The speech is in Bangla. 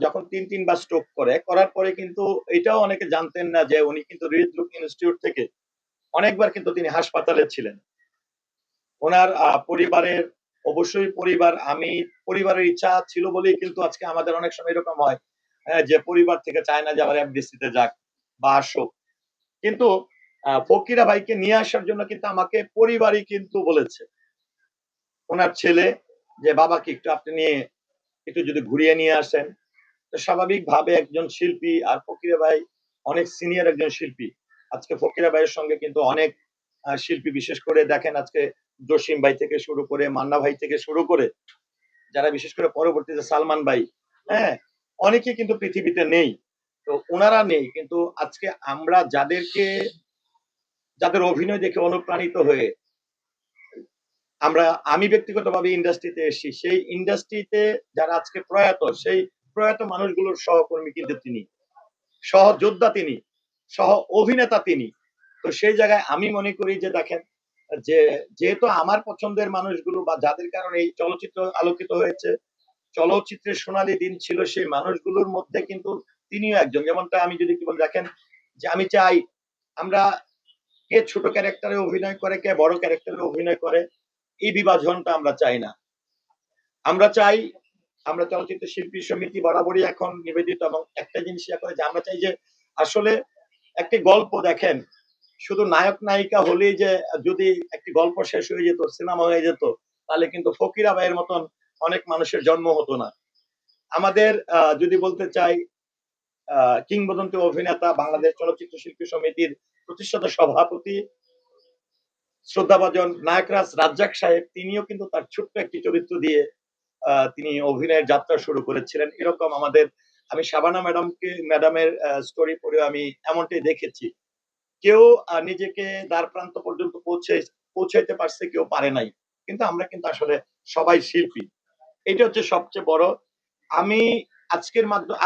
যখন তিন তিনবার স্ট্রোক করে করার পরে কিন্তু এটাও অনেকে জানতেন না যে উনি কিন্তু হৃদরোগ ইনস্টিটিউট থেকে অনেকবার কিন্তু তিনি হাসপাতালে ছিলেন। ওনার পরিবারের অবশ্যই পরিবার আমি পরিবারের ইচ্ছা ছিল বলেই কিন্তু আজকে আমাদের অনেক সময় এরকম হয় হ্যাঁ, যে পরিবার থেকে চায় না যে আবার এফডিসিতে যাক বা আসুক। কিন্তু ফকিরা ভাইকে নিয়ে আসার জন্য কিন্তু আমাকে পরিবারই কিন্তু বলেছে। ওনার ছেলে যে বাবাকে একটু আপনি নিয়ে একটু যদি ঘুরিয়ে নিয়ে আসেন, তো স্বাভাবিকভাবে একজন শিল্পী আর ফকিরা ভাই অনেক সিনিয়র একজন শিল্পী। আজকে ফকিরা ভাইয়ের সঙ্গে কিন্তু অনেক শিল্পী বিশেষ করে দেখেন আজকে জসিম ভাই থেকে শুরু করে, মান্না ভাই থেকে শুরু করে, যারা বিশেষ করে পরবর্তীতে সালমান ভাই হ্যাঁ অনেকে কিন্তু পৃথিবীতে নেই। তো ওনারা নেই, কিন্তু আজকে আমরা যাদেরকে, যাদের অভিনয় দেখে অনুপ্রাণিত হয়ে আমরা, আমি ব্যক্তিগতভাবে ইন্ডাস্ট্রিতে এসেছি। সেই ইন্ডাস্ট্রিতে যারা আজকে প্রয়াত, সেই প্রয়াত মানুষগুলোর সহকর্মী কিন্তু তিনি। সহযোদ্ধা তিনি, সহ অভিনেতা তিনি। তো সেই জায়গায় আমি মনে করি যে, দেখেন, যে, যেহেতু আমার পছন্দের মানুষগুলো বা যাদের কারণে এই চলচ্চিত্র আলোকিত হয়েছে, চলচ্চিত্রের সোনালী দিন ছিল সেই মানুষগুলোর মধ্যে কিন্তু তিনিও একজন। যেমনটা আমি যদি কি বলি, দেখেন, যে আমি চাই, আমরা কে ছোট ক্যারেক্টারে অভিনয় করে, কে বড় ক্যারেক্টারে অভিনয় করে এই বিভাজনটা আমরা চাই না। আমরা চাই, আমরা চলচ্চিত্র শিল্পী সমিতি বরাবরই এখন নিবেদিত এবং একটা জিনিস করে যে আমরা চাই যে আসলে একটি গল্প দেখেন। শুধু নায়ক, নায়িকা হলেই যে যদি একটি গল্প শেষ হয়ে যেত, সিনেমা হয়ে যেত, তাহলে কিন্তু ফকিরা ভাইয়ের মতন অনেক মানুষের জন্ম হতো না। আমাদের যদি বলতে চাই কিংবদন্তি অভিনেতা বাংলাদেশ চলচ্চিত্র শিল্পী সমিতির প্রতিষ্ঠাতা সভাপতি শ্রদ্ধাভাজন নায়করাজ রাজ্জাক সাহেব, তিনিও কিন্তু তার ছোট্ট একটি চরিত্র দিয়ে তিনি অভিনয়ের যাত্রা শুরু করেছিলেন। এরকম আমাদের, আমি শাবানা ম্যাডামকে, ম্যাডামের স্টোরি পড়ে আমি এমনটাই দেখেছি। কেউ নিজেকে দ্বার প্রান্ত পর্যন্ত পৌঁছে, পৌঁছাইতে পারছে, কেউ পারে নাই। কিন্তু আমরা কিন্তু আসলে সবাই শিল্পী। এটা হচ্ছে সবচেয়ে বড়। আমি আজকের মাধ্যমে